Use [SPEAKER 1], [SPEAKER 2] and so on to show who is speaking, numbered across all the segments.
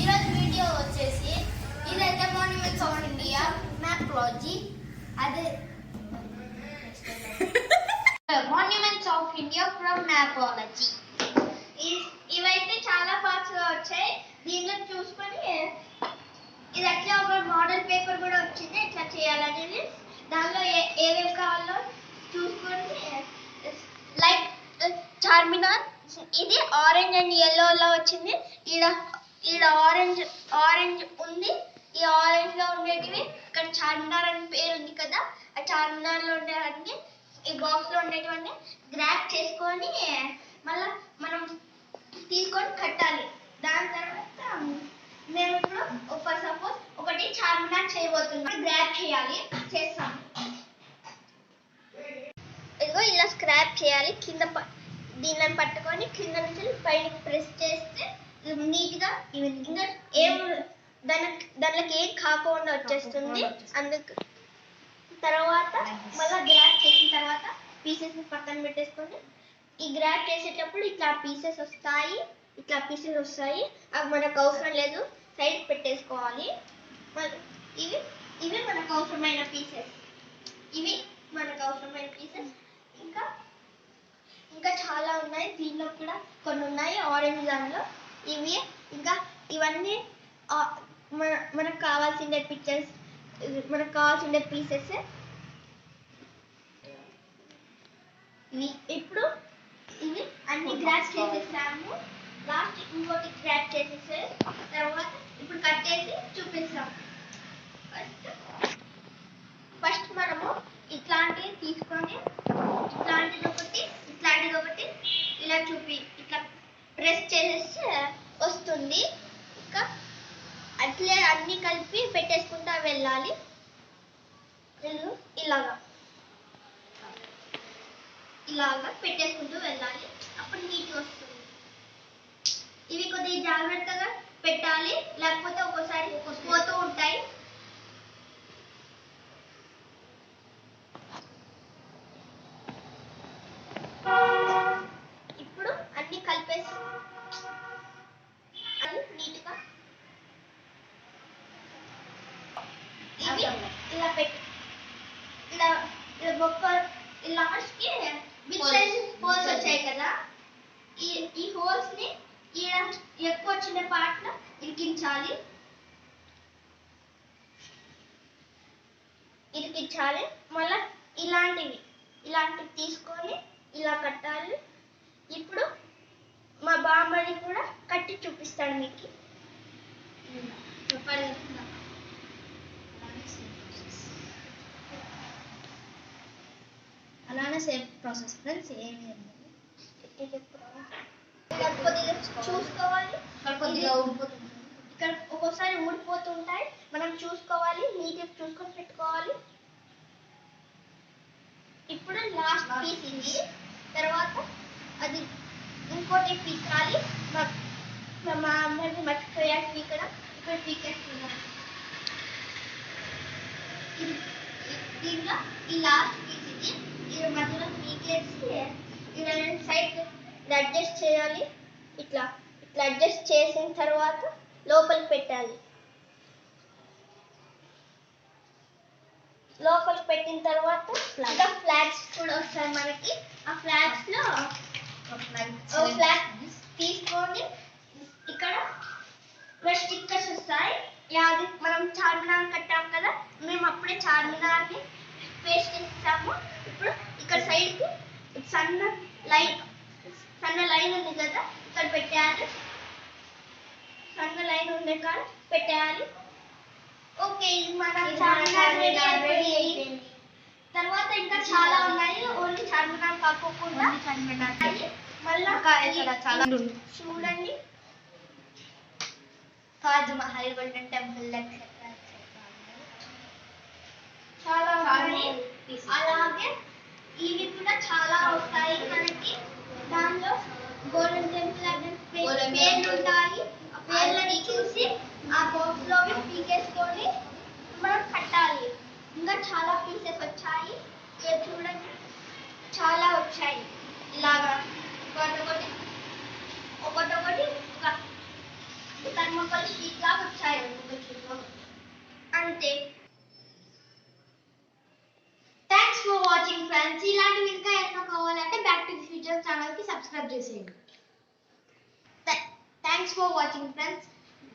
[SPEAKER 1] ఈరోజు వీడియో వచ్చేసి ఇదైతే monuments of India map mapology అదే monuments of India from mapology ఇవైతే చాలా పార్ట్స్గా వచ్చాయి. దీనిలో చూసుకొని ఇది అట్లా ఒక మోడల్ పేపర్ కూడా వచ్చింది. ఎట్లా చేయాలనేది దానిలో ఏమేమి కావాలో చూసుకొని లైక్ చార్మినార్ ఇది ఆరెంజ్ అండ్ ఎల్లో లా వచ్చింది. ఇలా ఈడ ఆరెంజ్ ఆరెంజ్ ఉంది. ఈ ఆరెంజ్లో ఉండేటివి. ఇక్కడ చార్మినార్ అని పేరు ఉంది కదా. ఆ చార్మినార్లో ఉండేవన్నీ ఈ బాక్స్లో ఉండేటివన్నీ గ్రాప్ చేసుకొని మళ్ళా మనం తీసుకొని కట్టాలి. దాని తర్వాత మేము ఇప్పుడు ఫర్ సపోజ్ ఒకటి చార్మినార్ చేయబోతున్నాం. గ్రాప్ చేయాలి. చేస్తాం. ఇదిగో ఇలా స్క్రాప్ చేయాలి. కింద ప- దీనిని పట్టుకొని కింద నుంచి పైన ప్రెస్ చేస్తే నీట్గా ఇంకా ఏం దానికి దాంట్లోకి ఏం కాకుండా వచ్చేస్తుంది. అందుకు తర్వాత మళ్ళీ గ్రాప్ చేసిన తర్వాత పీసెస్ పక్కన పెట్టేసుకొని ఈ గ్రాప్ చేసేటప్పుడు ఇట్లా పీసెస్ వస్తాయి ఇట్లా పీసెస్ వస్తాయి. అవి మనకు అవసరం లేదు. సైడ్ పెట్టేసుకోవాలి. ఇవి ఇవి మనకు అవసరమైన పీసెస్ ఇవి మనకు అవసరమైన పీసెస్ ఇంకా ఇంకా చాలా ఉన్నాయి. దీనిలో కూడా కొన్ని ఉన్నాయి. ఆరెంజ్ దానిలో. ఇవి ఇంకా ఇవన్నీ మన మనకు కావాల్సిన పిక్చర్స్ మనకు కావాల్సిన పీసెస్ ఇవి ఇప్పుడు ఇవి అన్ని గ్రాప్ చేసేసాము. లాస్ట్ ఇంకోటి గ్రాప్ చేసేసే తర్వాత ఇప్పుడు కట్ చేసి చూపిస్తాం ఫస్ట్ ఫస్ట్ మనము ఇట్లాంటివి తీసుకొని ఇట్లాంటిది ఒకటి ఇట్లాంటిది ఒకటి ఇలా చూపి ఇట్లా ప్రెస్ చేసేస్తే వస్తుంది ఇంకా అట్లే అన్ని కలిపి పెట్టేసుకుంటా వెళ్ళాలి. వెళ్ళు ఇలాగా. ఇలాగా పెట్టేసుకుంటూ వెళ్ళాలి. అప్పుడు నీట్ వస్తుంది. ఇవి కొద్దిగా జాగ్రత్తగా పెట్టాలి. లేకపోతే ఒక్కోసారి పోతూ ఉంటాయి ఇప్పుడు అన్ని కలిపేసి అన్ని నీట్గా ఇవి ఇలా పెట్టి ఇలా ఇలా ఒక్క లాస్ట్కి బిగ్ సైజ్ హోల్స్ వచ్చాయి కదా. ఈ ఈ హోల్స్ని ఈడ ఎక్కువ వచ్చిన పార్ట్లో ఇరికించాలి. ఇరికించాలి. మళ్ళా ఇలాంటివి ఇలాంటివి తీసుకొని ఇలా కట్టాలి. ఇప్పుడు మా బామ్మని కూడా కట్టి చూపిస్తాడు మీకు. చెప్పాలి
[SPEAKER 2] అలానే సేమ్ ప్రాసెస్ ఫ్రెండ్స్ ఏమి
[SPEAKER 1] ఇలా కొద్దిగా చూసుకోవాలి
[SPEAKER 2] కొద్దిగా ఊడిపోతుంది
[SPEAKER 1] ఇక్కడ ఒక్కోసారి ఊడిపోతుంటాయి మనం చూసుకోవాలి నీట్గా చూసుకొని పెట్టుకోవాలి ఇప్పుడు లాస్ట్ పీస్ ఇది తర్వాత అది ఇంకోటి పీకాలి మా- మా- మా అమ్మని మర్చిపోయాక పీకడం ఇక్కడ పీకేస్తున్నాం ఇది- ఈ- దీంట్లో ఈ లాస్ట్ పీస్ ఇది ఇది మధ్యలో పీకేసి ఇలా సైడ్ అడ్జస్ట్ చేయాలి. ఇట్లా ఇట్లా అడ్జస్ట్ చేసిన తర్వాత లోపలికి పెట్టాలి. లోపలికి పెట్టిన తర్వాత ఇంకా ఫ్లాగ్స్ కూడా వస్తాయి మనకి. ఆ ఫ్లాగ్స్లో ఫ్లాగ్ తీసుకొని ఇక్కడ స్టిక్కర్స్ వస్తాయి. యాది మనం చార్మినార్ కట్టాం కదా మేము అప్పుడే చార్మినార్ని పేస్ట్ చేస్తాము ఇప్పుడు ఇక్కడ సైడ్కి సన్న లైన్ సన్న లైన్ ఉంది కదా ఇక్కడ పెట్టాలి సన్న లైన్ ఉండే కాడ పెట్టేయాలి. ఓకే ఇది మన చార్మినార్ రెడీ అయిపోయింది. తర్వాత ఇంకా చాలా ఉన్నాయి ఓన్లీ చార్మినార్ కాకోకుండా. ఉన్నాయి. మళ్ళా
[SPEAKER 2] ఇక్కడ చాలా
[SPEAKER 1] చూడండి.
[SPEAKER 2] తాజ్ మహల్ గోల్డెన్ టెంపుల్
[SPEAKER 1] చాలా ఉన్నాయి. అలాగే ఇవి కూడా చాలా వస్తాయి. మనకి దానిలో గోల్డెన్ టెంపుల్ పేర్లు. ఉంటాయి ఆ పేర్లని చూసి ఆ బాక్స్లో పీకేసుకొని మనం కట్టాలి. ఇంకా చాలా పీసెస్ వచ్చాయి. ఇక చూడండి. చాలా వచ్చాయి. ఇలాగా ఒకటొకటి ఒకటొకటి ఒక థర్మోకాల్ షీట్ లాగా వచ్చాయి. అంతే
[SPEAKER 2] థ్యాంక్స్ ఫర్ వాచింగ్ ఫ్రెండ్స్ ఇలాంటివి ఇంకా ఎన్నో కావాలంటే ఫీచర్స్ ఫ్యూచర్ ఛానల్కి సబ్స్క్రైబ్ చేసేయండి. Thanks for watching friends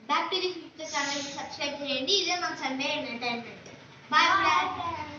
[SPEAKER 2] back to the future ఛానల్కి సబ్స్క్రైబ్ చేయండి. ఇదే మన సండే ఎంటర్టైన్మెంట్ బాయ్ ఫ్రెండ్స్